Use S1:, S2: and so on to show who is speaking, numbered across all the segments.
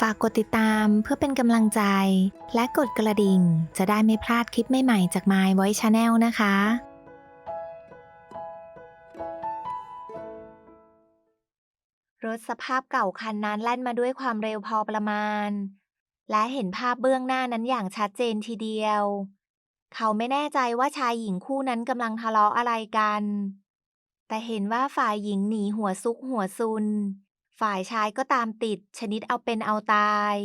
S1: ฝากกดติดตามเพื่อเป็นกำลังใจ และกดกระดิ่ง จะได้ไม่พลาดคลิปใหม่ๆจาก My Voice Channel นะคะรถสภาพเก่าคันนั้นแล่นมาด้วยความเร็วพอประมาณ และเห็นภาพเบื้องหน้านั้นอย่างชัดเจนทีเดียว เขาไม่แน่ใจว่าชายหญิงคู่นั้นกำลังทะเลาะอะไรกัน แต่เห็นว่าฝ่ายหญิงหนีหัวซุกหัวซุน ฝ่ายชายก็ตามติดชนิดเอาเป็นเอาตาย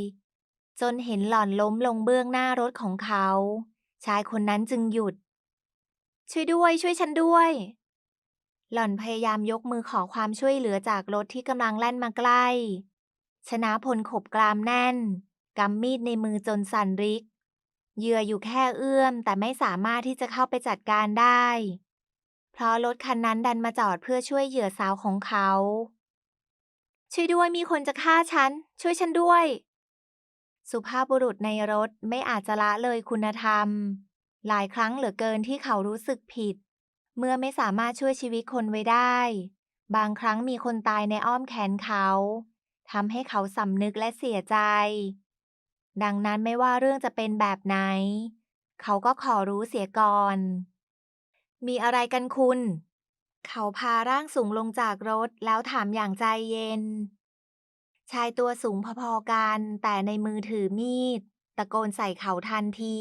S1: จนเห็นหล่อนล้มลงเบื้องหน้ารถของเขา ชายคนนั้นจึงหยุด ช่วยด้วย ช่วยฉันด้วย หล่อนพยายามยกมือขอความช่วยเหลือจากรถที่กำลังแล่นมาใกล้ ชนะพลขบกรามแน่นกำมีดในมือจนสั่นริกเหยื่ออยู่แค่เอื้อมแต่ไม่สามารถที่จะเข้าไปจัดการได้ เพราะรถคันนั้นดันมาจอดเพื่อช่วยเหยื่อสาวของเขา ช่วยด้วยมีคนจะฆ่าฉัน ช่วยฉันด้วย สุภาพบุรุษในรถไม่อาจจะละเลยคุณธรรม หลายครั้งเหลือเกินที่เขารู้สึกผิด เมื่อไม่สามารถช่วยชีวิตคนไว้ได้ บางครั้งมีคนตายในอ้อมแขนเขาทำให้เขาสำนึกและเสียใจ ดังนั้นไม่ว่าเรื่องจะเป็นแบบไหน เขาก็ขอรู้เสียก่อน มีอะไรกันคุณ เขาพาร่างสูงลงจากรถแล้วถามอย่างใจเย็น ชายตัวสูงพอๆกัน แต่ในมือถือมีด ตะโกนใส่เขาทันที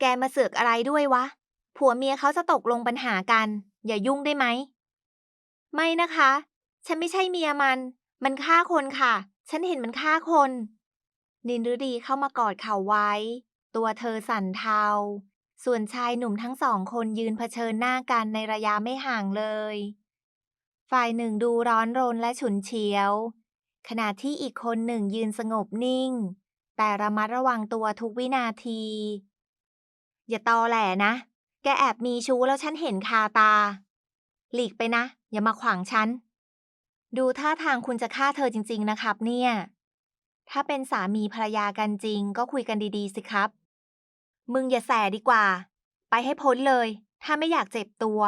S1: แกมาเสือกอะไรด้วยวะ ผัวเมียเขาจะตกลงปัญหากัน อย่ายุ่งได้ไหม ไม่นะคะ ฉันไม่ใช่เมียมัน มันฆ่าคนค่ะ ฉันเห็นมันฆ่าคน นินฤดีเข้ามากอดเขาไว้ ตัวเธอสั่นเทา ส่วนชายหนุ่มทั้งสองคนยืนเผชิญหน้ากันในระยะไม่ห่างเลย ฝ่ายหนึ่งดูร้อนรนและฉุนเฉียว ขณะที่อีกคนหนึ่งยืนสงบนิ่ง แต่ระมัดระวังตัวทุกวินาที อย่าตอแหลนะ แกแอบมีชู้แล้วฉันเห็นคาตา หลีกไปนะ อย่ามาขวางฉัน ดูท่าทางคุณจะฆ่าเธอจริง ๆ นะครับเนี่ย ถ้าเป็นสามีภรรยากันจริง ก็คุยกันดีๆสิครับ มึงอย่าแสดีกว่า ไปให้พ้นเลย ถ้าไม่อยากเจ็บตัว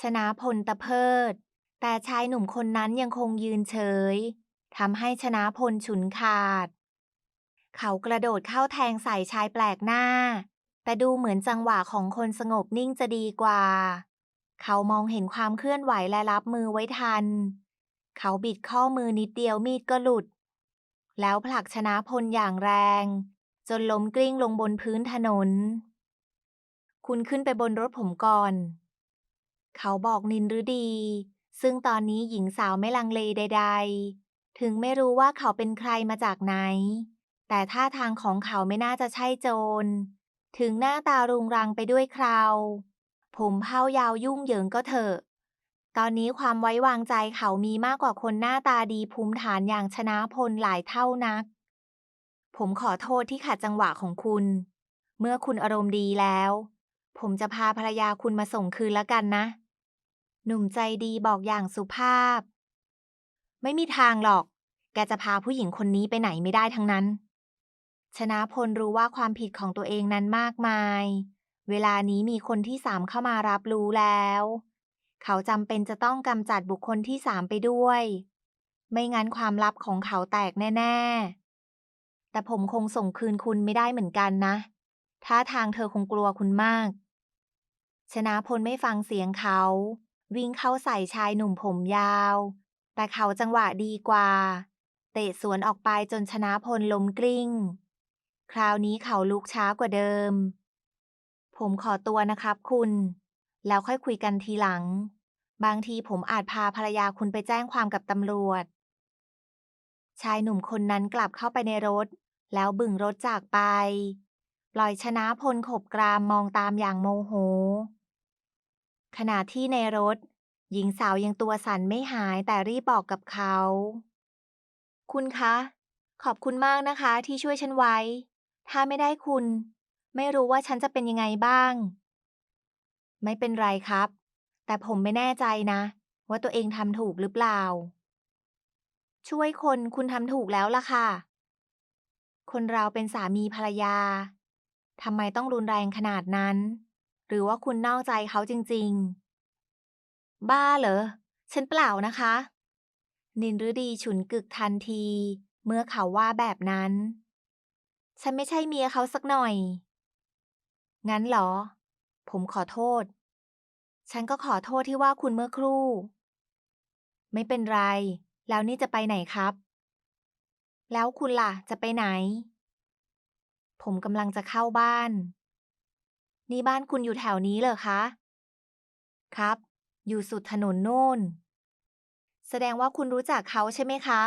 S1: ชนะพลตะเพิด แต่ชายหนุ่มคนนั้นยังคงยืนเฉยทำให้ชนะพลฉุนขาด เขากระโดดเข้าแทงใส่ชายแปลกหน้า แต่ดูเหมือนจังหวะของคนสงบนิ่งจะดีกว่า เขามองเห็นความเคลื่อนไหวและรับมือไว้ทัน เขาบิดข้อมือนิดเดียวมีดก็หลุด แล้วผลักชนะพลอย่างแรง จนล้มกลิ้งลงบนพื้นถนน คุณขึ้นไปบนรถผมก่อน เขาบอกนินฤดี ซึ่งตอนนี้หญิงสาวไม่ลังเลใด ๆ ถึงไม่รู้ว่าเขาเป็นใครมาจากไหน แต่ท่าทางของเขาไม่น่าจะใช่โจร ถึงหน้าตารุงรังไปด้วยคราว ผมเผ้ายาวยุ่งเหยิงก็เถอะ ตอนนี้ความไว้วางใจเขามีมากกว่าคนหน้าตาดีภูมิฐานอย่างชนะพลหลายเท่านัก ผมขอโทษที่ขัดจังหวะของคุณ เมื่อคุณอารมณ์ดีแล้ว ผมจะพาภรรยาคุณมาส่งคืนแล้วกันนะ หนุ่มใจดีบอกอย่างสุภาพ ไม่มีทางหรอก แกจะพาผู้หญิงคนนี้ไปไหนไม่ได้ทั้งนั้น ชนะพลรู้ว่าความผิดของตัวเองนั้นมากมาย เวลานี้มีคนที่สามเข้ามารับรู้แล้ว เขาจำเป็นจะต้องกำจัดบุคคลที่สามไปด้วย ไม่งั้นความลับของเขาแตกแน่ ๆ แต่ผมคงส่งคืนคุณไม่ได้เหมือนกันนะ ท่าทางเธอคงกลัวคุณมาก ชนะพลไม่ฟังเสียงเขา วิ่งเข้าใส่ชายหนุ่มผมยาว แต่เขาจังหวะดีกว่า เตะสวนออกไปจนชนะพลล้มกลิ้ง คราวนี้เขาลุกช้ากว่าเดิม ผมขอตัวนะครับคุณ แล้วค่อยคุยกันทีหลัง บางทีผมอาจพาภรรยาคุณไปแจ้งความกับตำรวจชายหนุ่มคนนั้นกลับเข้าไปในรถ แล้วบึ่งรถจากไป ปล่อยชนะพลขบกรามมองตามอย่างโมโห ขณะที่ในรถ หญิงสาวยังตัวสั่นไม่หายแต่รีบบอกกับเขา คุณคะ ขอบคุณมากนะคะที่ช่วยฉันไว้ ถ้าไม่ได้คุณ ไม่รู้ว่าฉันจะเป็นยังไงบ้าง ไม่เป็นไรครับ แต่ผมไม่แน่ใจนะ ว่าตัวเองทำถูกหรือเปล่าช่วยคนคุณทำถูกแล้วล่ะค่ะ คนเราเป็นสามีภรรยาทำไมต้องรุนแรงขนาดนั้น หรือว่าคุณนอกใจเขาจริง ๆ บ้าเหรอ ฉันเปล่านะคะ นินฤดีฉุนกึกทันที เมื่อเขาว่าแบบนั้น ฉันไม่ใช่เมียเขาสักหน่อย งั้นเหรอ ผมขอโทษ ฉันก็ขอโทษที่ว่าคุณเมื่อครู่ ไม่เป็นไร แล้วนี่จะไปไหนครับ แล้วคุณล่ะ จะไปไหน ผมกำลังจะเข้าบ้าน นี่บ้านคุณอยู่แถวนี้เหรอคะ ครับ อยู่สุดถนนโน่น แสดงว่าคุณรู้จักเขาใช่ไหมคะ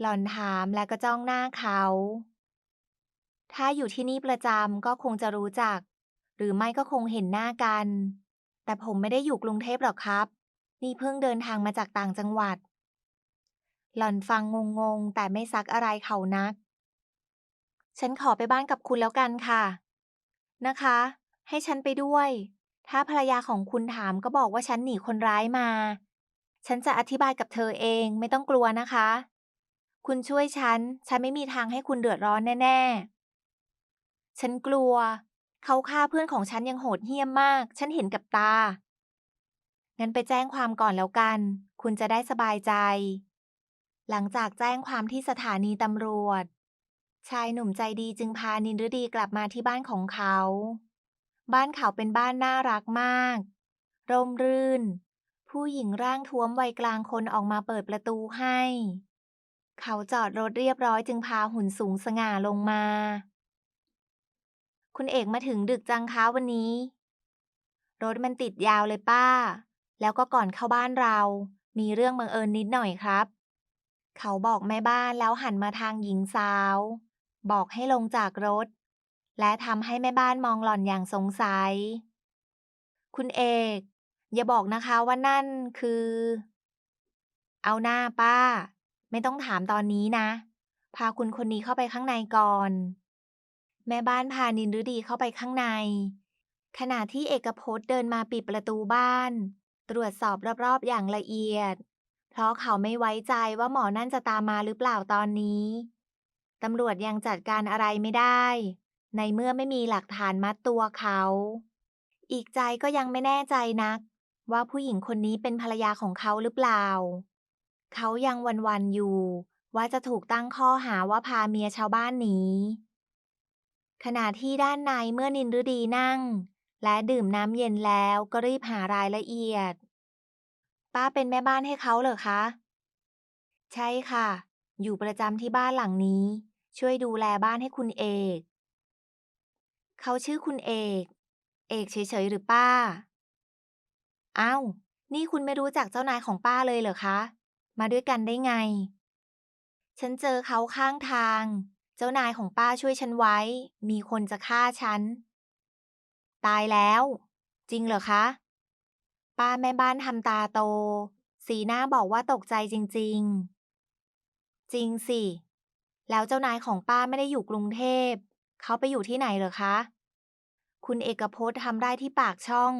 S1: หล่อนถามและก็จ้องหน้าเขา ถ้าอยู่ที่นี่ประจำก็คงจะรู้จัก หรือไม่ก็คงเห็นหน้ากัน แต่ผมไม่ได้อยู่กรุงเทพหรอกครับ นี่เพิ่งเดินทางมาจากต่างจังหวัด หล่อนฟังงงๆ แต่ไม่ซักอะไรเขานัก ฉันขอไปบ้านกับคุณแล้วกันค่ะ นะคะ ให้ฉันไปด้วย ถ้าภรรยาของคุณถามก็บอกว่าฉันหนีคนร้ายมา ฉันจะอธิบายกับเธอเองไม่ต้องกลัวนะคะ คุณช่วยฉัน ฉันไม่มีทางให้คุณเดือดร้อนแน่ ๆ ฉันกลัว เขาฆ่าเพื่อนของฉันยังโหดเหี้ยมมาก ฉันเห็นกับตา งั้นไปแจ้งความก่อนแล้วกัน คุณจะได้สบายใจ หลังจากแจ้งความที่สถานีตำรวจ ชายหนุ่มใจดีจึงพานินฤดีกลับมาที่บ้านของเขา บ้านเขาเป็นบ้านน่ารักมาก ร่มรื่น ผู้หญิงร่างท้วมวัยกลางคนออกมาเปิดประตูให้ เขาจอดรถเรียบร้อยจึงพาหุ่นสูงสง่าลงมา คุณเอกมาถึงดึกจังคะวันนี้ รถมันติดยาวเลยป้า แล้วก็ก่อนเข้าบ้านเรา มีเรื่องบังเอิญนิดหน่อยครับ เขาบอกแม่บ้านแล้วหันมาทางหญิงสาว บอกให้ลงจากรถ และทำให้แม่บ้านมองหล่อนอย่างสงสัย คุณเอก อย่าบอกนะคะว่านั่นคือ เอาหน้าป้า ไม่ต้องถามตอนนี้นะ พาคุณคนนี้เข้าไปข้างในก่อน แม่บ้านพานินฤดีเข้าไปข้างใน ขณะที่เอกพจน์เดินมาปิดประตูบ้าน ตรวจสอบรอบๆอย่างละเอียด เพราะเขาไม่ไว้ใจว่าหมอนั่นจะตามมาหรือเปล่าตอนนี้ ตำรวจยังจัดการอะไรไม่ได้ ในเมื่อไม่มีหลักฐานมัดตัวเขา อีกใจก็ยังไม่แน่ใจนัก ว่าผู้หญิงคนนี้เป็นภรรยาของเขาหรือเปล่า เขายังวันๆอยู่ ว่าจะถูกตั้งข้อหาว่าพาเมียชาวบ้านหนีขณะที่ด้านในเมื่อนินฤดีนั่ง และดื่มน้ำเย็นแล้วก็รีบหารายละเอียด ป้าเป็นแม่บ้านให้เขาเหรอคะ ใช่ค่ะ อยู่ประจำที่บ้านหลังนี้ ช่วยดูแลบ้านให้คุณเอก เขาชื่อคุณเอก เอกเฉยๆหรือป้า อ้าว นี่คุณไม่รู้จักเจ้านายของป้าเลยเหรอคะ มาด้วยกันได้ไง ฉันเจอเขาข้างทาง เจ้านายของป้าช่วยฉันไว้ มีคนจะฆ่าฉัน ตายแล้ว จริงเหรอคะ ป้าแม่บ้านทำตาโต สีหน้าบอกว่าตกใจจริง ๆ จริงสิ แล้วเจ้านายของป้าไม่ได้อยู่กรุงเทพ เขาไปอยู่ที่ไหนเหรอคะ คุณเอกพจน์ทำได้ที่ปากช่อง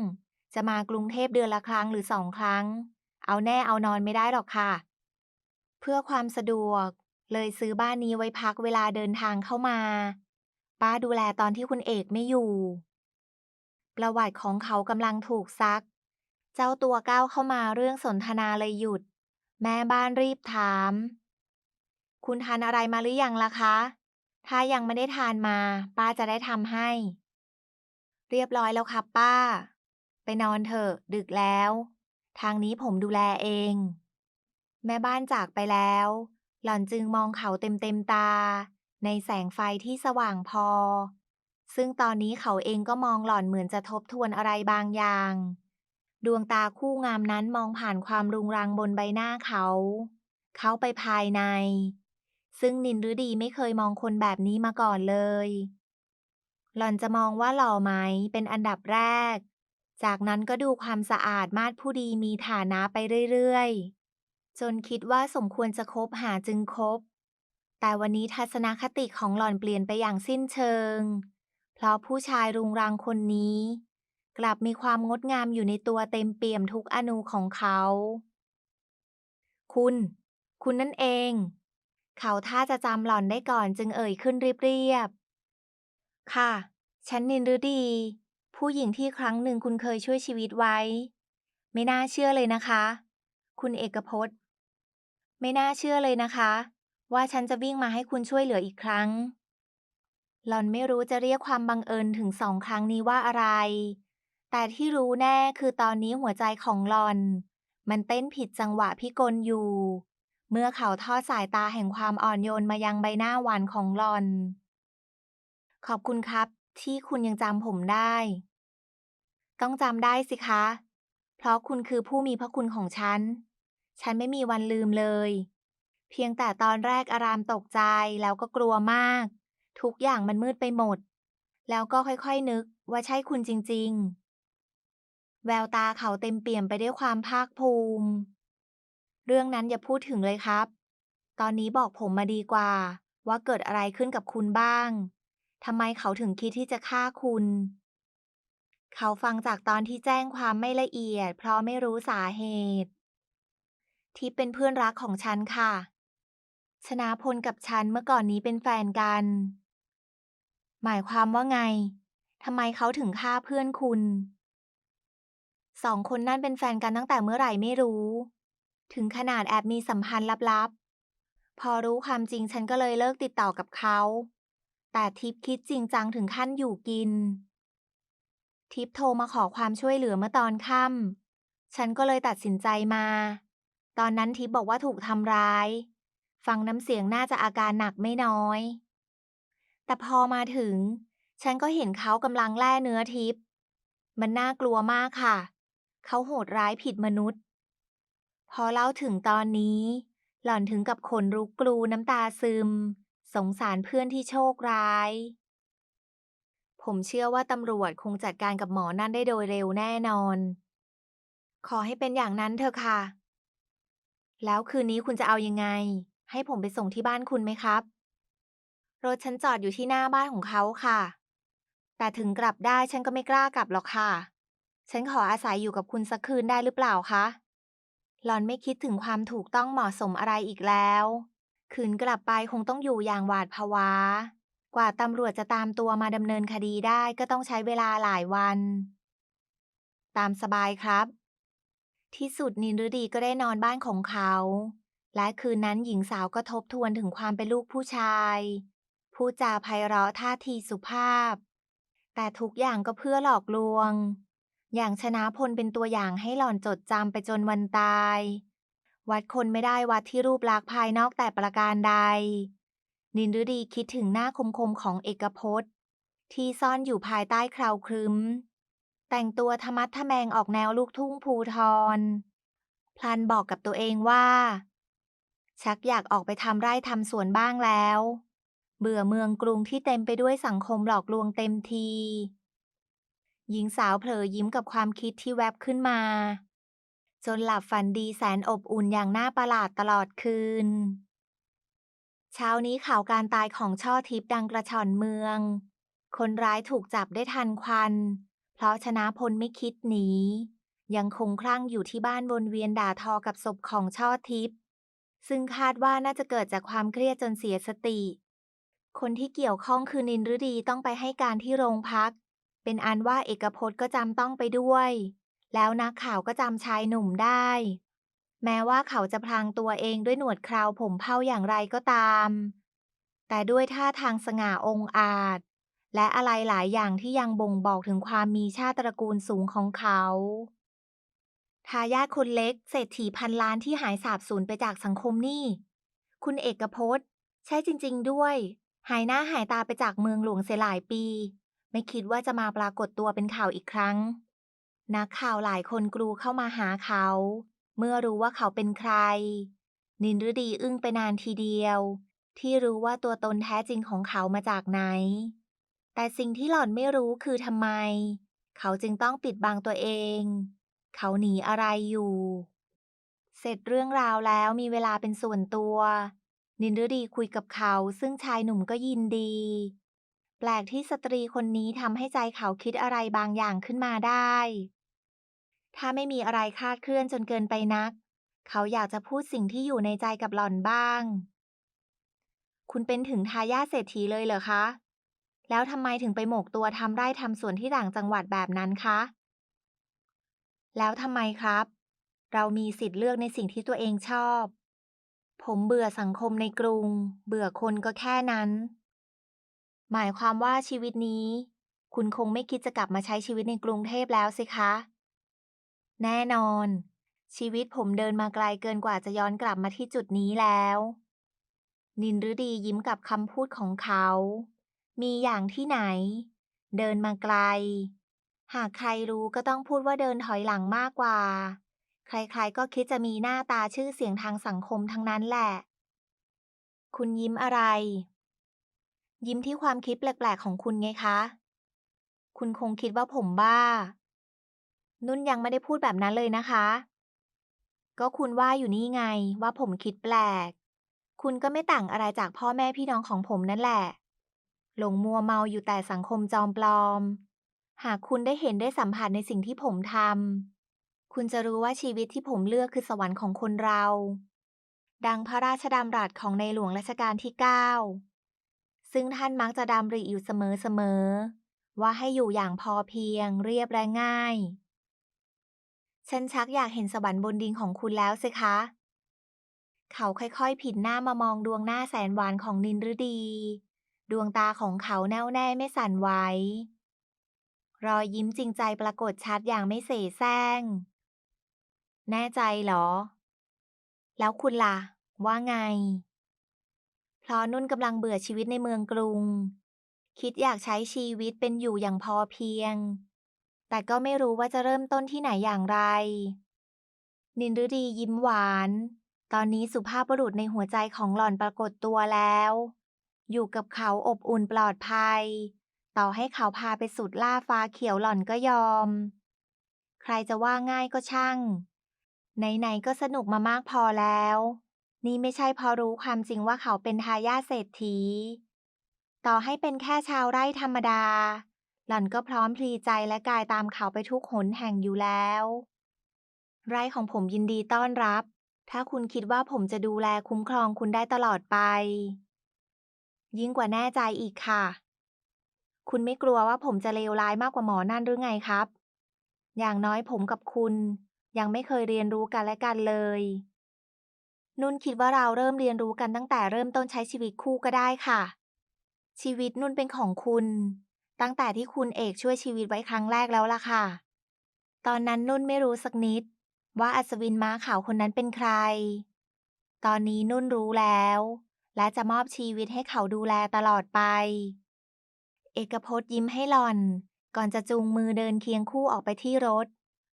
S1: จะมากรุงเทพเดือนละครั้งหรือสองครั้ง เอาแน่เอานอนไม่ได้หรอกค่ะ เพื่อความสะดวก เลยซื้อบ้านนี้ไว้พักเวลาเดินทางเข้ามา ป้าดูแลตอนที่คุณเอกไม่อยู่ ประวัติของเขากำลังถูกซัก เจ้าตัวก้าวเข้ามาเรื่องสนทนาเลยหยุด แม่บ้านรีบถาม คุณทานอะไรมาหรือยังล่ะคะ ถ้ายังไม่ได้ทานมา ป้าจะได้ทำให้ เรียบร้อยแล้วครับป้า ไปนอนเถอะ ดึกแล้ว ทางนี้ผมดูแลเอง แม่บ้านจากไปแล้ว หล่อนจึงมองเขาเต็มเต็มตา ในแสงไฟที่สว่างพอ ซึ่งตอนนี้เขาเองก็มองหล่อนเหมือนจะทบทวนอะไรบางอย่าง ดวงตาคู่งามนั้นมองผ่านความรุงรังบนใบหน้าเขา เขาไปภายใน ซึ่งนินฤดีไม่เคยมองคนแบบนี้มาก่อนเลย หล่อนจะมองว่าหล่อไหมเป็นอันดับแรก จากนั้นก็ดูความสะอาดมาดผู้ดีมีฐานะไปเรื่อยๆ จนคิดว่าสมควรจะคบหาจึงคบ แต่วันนี้ทัศนคติของหล่อนเปลี่ยนไปอย่างสิ้นเชิง เพราะผู้ชายรุงรังคนนี้ กลับมีความงดงามอยู่ในตัวเต็มเปี่ยมทุกอนูของเขา คุณ คุณนั่นเอง เขาท่าจะจำหล่อนได้ก่อนจึงเอ่ยขึ้นเรียบๆ ค่ะ ฉันนินฤดี ผู้หญิงที่ครั้งหนึ่งคุณเคยช่วยชีวิตไว้ ไม่น่าเชื่อเลยนะคะ คุณเอกพจน์ ไม่น่าเชื่อเลยนะคะ ว่าฉันจะวิ่งมาให้คุณช่วยเหลืออีกครั้งหล่อนไม่รู้จะเรียกความบังเอิญถึงสองครั้งนี้ว่าอะไร แต่ที่รู้แน่คือตอนนี้หัวใจของหลอน มันเต้นผิดจังหวะพิกลอยู่ เมื่อเขาทอดสายตาแห่งความอ่อนโยนมายังใบหน้าหวานของหลอน ขอบคุณครับ ที่คุณยังจำผมได้ ต้องจำได้สิคะ เพราะคุณคือผู้มีพระคุณของฉัน ฉันไม่มีวันลืมเลย เพียงแต่ตอนแรกอารามตกใจแล้วก็กลัวมาก ทุกอย่างมันมืดไปหมด แล้วก็ค่อยๆนึกว่าใช่คุณจริง ๆ แววตาเขาเต็มเปี่ยมไปด้วยความภาคภูมิ เรื่องนั้นอย่าพูดถึงเลยครับ ตอนนี้บอกผมมาดีกว่า ว่าเกิดอะไรขึ้นกับคุณบ้างทำไมเขาถึงคิดที่จะฆ่าคุณ เขาฟังจากตอนที่แจ้งความไม่ละเอียด เพราะไม่รู้สาเหตุ ที่เป็นเพื่อนรักของฉันค่ะ ชนาพลกับฉันเมื่อก่อนนี้เป็นแฟนกัน หมายความว่าไงทำไมเขาถึงฆ่าเพื่อนคุณ สองคนนั่นเป็นแฟนกันตั้งแต่เมื่อไหร่ไม่รู้ ถึงขนาดแอบมีสัมพันธ์ลับๆ พอรู้ความจริงฉันก็เลยเลิกติดต่อกับเขา แต่ทิพคิดจริงจังถึงขั้นอยู่กิน ทิพโทรมาขอความช่วยเหลือเมื่อตอนค่ำฉันก็เลยตัดสินใจมา ตอนนั้นทิพบอกว่าถูกทำร้าย ฟังน้ำเสียงน่าจะอาการหนักไม่น้อย แต่พอมาถึง ฉันก็เห็นเขากำลังแล่เนื้อทิพมันน่ากลัวมากค่ะ เขาโหดร้ายผิดมนุษย์ พอเล่าถึงตอนนี้ หล่อนถึงกับขนลุกกลูน้ำตาซึม สงสารเพื่อนที่โชคร้าย ผมเชื่อว่าตำรวจคงจัดการกับหมอนั่นได้โดยเร็วแน่นอน ขอให้เป็นอย่างนั้นเถอะค่ะ แล้วคืนนี้คุณจะเอายังไง ให้ผมไปส่งที่บ้านคุณไหมครับ รถฉันจอดอยู่ที่หน้าบ้านของเขาค่ะ แต่ถึงกลับได้ฉันก็ไม่กล้ากลับหรอกค่ะ ฉันขออาศัยอยู่กับคุณสักคืนได้หรือเปล่าคะ หลอนไม่คิดถึงความถูกต้องเหมาะสมอะไรอีกแล้วคืนกลับไปคงต้องอยู่อย่างหวาดผวา กว่าตำรวจจะตามตัวมาดำเนินคดีได้ก็ต้องใช้เวลาหลายวัน ตามสบายครับ ที่สุดนินฤดีก็ได้นอนบ้านของเขา และคืนนั้นหญิงสาวก็ทบทวนถึงความเป็นลูกผู้ชายพูดจาไพเราะท่าทีสุภาพ แต่ทุกอย่างก็เพื่อหลอกลวง อย่างชนะพลเป็นตัวอย่างให้หล่อนจดจำไปจนวันตาย วัดคนไม่ได้วัดที่รูปลักษณ์ภายนอกแต่ประการใด นินฤดีคิดถึงหน้าคมๆของเอกพจน์ ที่ซ่อนอยู่ภายใต้คราวครึ้ม แต่งตัวทะมัดทะแมงออกแนวลูกทุ่งภูทร พลันบอกกับตัวเองว่า ชักอยากออกไปทำไร่ทำสวนบ้างแล้ว เบื่อเมืองกรุงที่เต็มไปด้วยสังคมหลอกลวงเต็มที หญิงสาวเผลอยิ้มกับความคิดที่แวบขึ้นมา จนหลับฝันดีแสนอบอุ่นอย่างน่าประหลาดตลอดคืน เช้านี้ข่าวการตายของช่อทิพย์ดังกระชอนเมือง คนร้ายถูกจับได้ทันควัน เพราะชนะพลไม่คิดหนี ยังคงคลั่งอยู่ที่บ้านวนเวียนด่าทอกับศพของช่อทิพย์ซึ่งคาดว่าน่าจะเกิดจากความเครียดจนเสียสติ คนที่เกี่ยวข้องคือนินฤดีต้องไปให้การที่โรงพัก เป็นอันว่าเอกพจน์ก็จำต้องไปด้วย แล้วนักข่าวก็จำชายหนุ่มได้ แม้ว่าเขาจะพลางตัวเองด้วยหนวดเคราวผมเผาอย่างไรก็ตาม แต่ด้วยท่าทางสง่าองอาจ และอะไรหลายอย่างที่ยังบ่งบอกถึงความมีชาติตระกูลสูงของเขาทายาทคนเล็กเศรษฐีพันล้านที่หายสาบสูญไปจากสังคมนี่ คุณเอกพจน์ ใช่จริง ๆ ด้วย หายหน้าหายตาไปจากเมืองหลวงเสียหลายปี ไม่คิดว่าจะมาปรากฏตัวเป็นข่าวอีกครั้ง นักข่าวหลายคนกรูเข้ามาหาเขา เมื่อรู้ว่าเขาเป็นใคร นินฤดีอึ้งไปนานทีเดียว ที่รู้ว่าตัวตนแท้จริงของเขามาจากไหน แต่สิ่งที่หล่อนไม่รู้คือทำไม เขาจึงต้องปิดบังตัวเอง เขาหนีอะไรอยู่ เสร็จเรื่องราวแล้วมีเวลาเป็นส่วนตัว นินฤดีคุยกับเขาซึ่งชายหนุ่มก็ยินดี แปลกที่สตรีคนนี้ทำให้ใจเขาคิดอะไรบางอย่างขึ้นมาได้ ถ้าไม่มีอะไรคาดเคลื่อนจนเกินไปนัก เขาอยากจะพูดสิ่งที่อยู่ในใจกับหล่อนบ้าง คุณเป็นถึงทายาทเศรษฐีเลยเหรอคะ แล้วทำไมถึงไปหมกตัวทำไร่ทำสวนที่ต่างจังหวัดแบบนั้นคะ แล้วทำไมครับ เรามีสิทธิ์เลือกในสิ่งที่ตัวเองชอบ ผมเบื่อสังคมในกรุง เบื่อคนก็แค่นั้น หมายความว่าชีวิตนี้ คุณคงไม่คิดจะกลับมาใช้ชีวิตในกรุงเทพแล้วสิคะ แน่นอน ชีวิตผมเดินมาไกลเกินกว่าจะย้อนกลับมาที่จุดนี้แล้ว นินฤดียิ้มกับคำพูดของเขา มีอย่างที่ไหน เดินมาไกล หากใครรู้ก็ต้องพูดว่าเดินถอยหลังมากกว่า ใครๆก็คิดจะมีหน้าตาชื่อเสียงทางสังคมทั้งนั้นแหละ คุณยิ้มอะไร ยิ้มที่ความคิดแปลกๆของคุณไงคะ คุณคงคิดว่าผมบ้า นุ่นยังไม่ได้พูดแบบนั้นเลยนะคะ ก็คุณว่าอยู่นี่ไงว่าผมคิดแปลก คุณก็ไม่ต่างอะไรจากพ่อแม่พี่น้องของผมนั่นแหละ หลงมัวเมาอยู่แต่สังคมจอมปลอม หากคุณได้เห็นได้สัมผัสในสิ่งที่ผมทำ คุณจะรู้ว่าชีวิตที่ผมเลือกคือสวรรค์ของคนเรา ดังพระราชดำรัสของในหลวงรัชกาลที่ 9 ซึ่งท่านมักจะดำริอยู่เสมอๆ ว่าให้อยู่อย่างพอเพียง เรียบและง่าย ฉันชักอยากเห็นสวรรค์บนดินของคุณแล้วสิคะ เขาค่อยๆ ผินหน้ามามองดวงหน้าแสนหวานของนินฤดี ดวงตาของเขาแน่วแน่ไม่สั่นไหว รอยยิ้มจริงใจปรากฏชัดอย่างไม่เสแสร้ง แน่ใจเหรอ แล้วคุณล่ะ ว่าไง เพราะนุ่นกำลังเบื่อชีวิตในเมืองกรุง คิดอยากใช้ชีวิตเป็นอยู่อย่างพอเพียง แต่ก็ไม่รู้ว่าจะเริ่มต้นที่ไหนอย่างไร นินฤดียิ้มหวาน ตอนนี้สุภาพบุรุษในหัวใจของหล่อนปรากฏตัวแล้ว อยู่กับเขาอบอุ่นปลอดภัย ต่อให้เขาพาไปสุดล่าฟ้าเขียวหล่อนก็ยอม ใครจะว่าง่ายก็ช่าง ไหนๆก็สนุกมามากพอแล้ว นี่ไม่ใช่เพอรู้ความจริงว่าเขาเป็นทายาทเศรษฐี ต่อให้เป็นแค่ชาวไร่ธรรมดา หล่อนก็พร้อมพลีใจและกายตามเขาไปทุกหนแห่งอยู่แล้ว ไร่ของผมยินดีต้อนรับ ถ้าคุณคิดว่าผมจะดูแลคุ้มครองคุณได้ตลอดไป ยิ่งกว่าแน่ใจอีกค่ะ คุณไม่กลัวว่าผมจะเลวร้ายมากกว่าหมอนั่นหรือไงครับ อย่างน้อยผมกับคุณ ยังไม่เคยเรียนรู้กันและกันเลย นุ่นคิดว่าเราเริ่มเรียนรู้กันตั้งแต่เริ่มต้นใช้ชีวิตคู่ก็ได้ค่ะ ชีวิตนุ่นเป็นของคุณ ตั้งแต่ที่คุณเอกช่วยชีวิตไว้ครั้งแรกแล้วล่ะค่ะ ตอนนั้นนุ่นไม่รู้สักนิด ว่าอัศวินม้าขาวคนนั้นเป็นใคร ตอนนี้นุ่นรู้แล้ว และจะมอบชีวิตให้เขาดูแลตลอดไป เอกพจน์ยิ้มให้หล่อน ก่อนจะจูงมือเดินเคียงคู่ออกไปที่รถ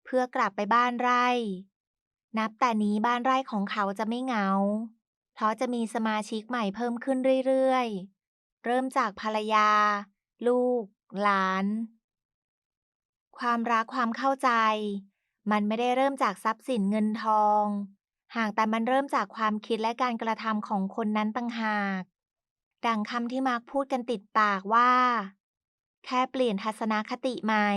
S1: เพื่อกลับไปบ้านไร่ นับแต่นี้บ้านไร่ของเขาจะไม่เหงา เพราะจะมีสมาชิกใหม่เพิ่มขึ้นเรื่อยๆ เริ่มจากภรรยา ลูก หลาน ความรักความเข้าใจ มันไม่ได้เริ่มจากทรัพย์สินเงินทอง หากแต่มันเริ่มจากความคิดและการกระทำของคนนั้นต่างหาก ดังคำที่มักพูดกันติดปากว่า แค่เปลี่ยนทัศนคติใหม่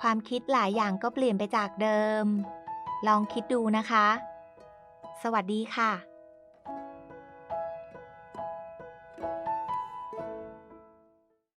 S1: ความคิดหลายอย่างก็เปลี่ยนไปจากเดิม ลองคิดดูนะคะ สวัสดีค่ะ